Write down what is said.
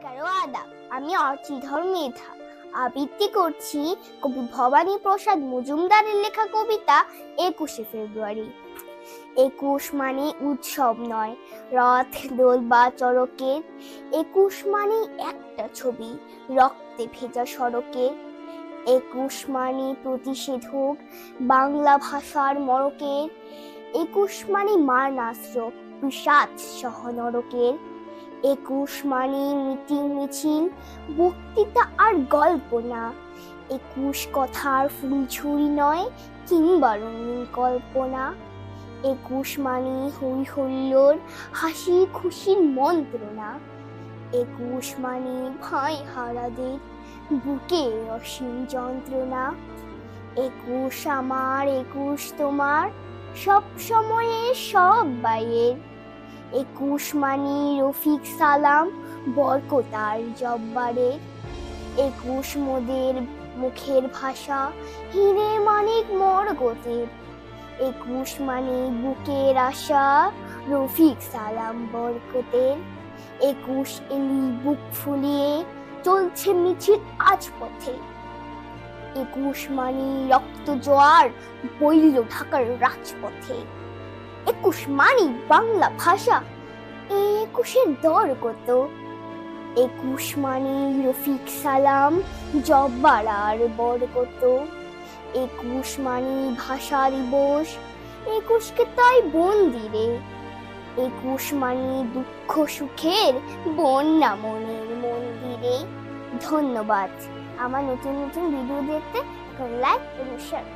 নমস্কার আদাব আমি অর্চিধর মেধা। আবৃত্তি করছি কবি ভবানী প্রসাদ মজুমদারের লেখা কবিতা একুশে ফেব্রুয়ারি। একুশ মানে উৎসব নয়, রথ, দোল বা চড়কের একুশ মানে একটা ছবি, রক্তে ভেজা সড়কের। একুশ মানে প্রতিষেধক, বাংলা ভাষার মরকের একুশ মানে মারণাস্ত্র, বিষাদ সহ নরকের। একুশ মানে মিটিং, মিছিল, বক্তৃতা আর গল্প না। একুশ কথার ফুলঝুরি নয়, কিংবা রঙিন কল্পনা। একুশ মানে হই হুল্লোড় হাসি খুশির মন্ত্রণা। একুশ মানে ভাই হারাদের বুকে অসীম যন্ত্রণা। একুশ আমার, একুশ তোমার সব সময়ে সব বাইয়ের। একুশ মানি রফিক সালাম, বরকতার জব্বারের একুশ মোদের মুখের ভাষা, হিরে মানিক মরগতের। একুশ মানে বুকের আশা, রফিক সালাম বরকতের। একুশ এলি বুক ফুলিয়ে, চলছে মিছিল আজ পথে একুশ মানে রক্ত জোয়ার বইল ঢাকার রাজপথে। একুশ মানি বাংলা ভাষা। একুশের দর কত? একুশ মানি রফিক সালাম জব্বার আর বর কত? একুশ মানি ভাষা দিবস একুশকে তাই বন্দিরে একুশ মানি দুঃখ সুখের বন্যা মনের মন্দিরে। ধন্যবাদ। আমার নতুন নতুন ভিডিও দেখতে লাইক এবং শেয়ার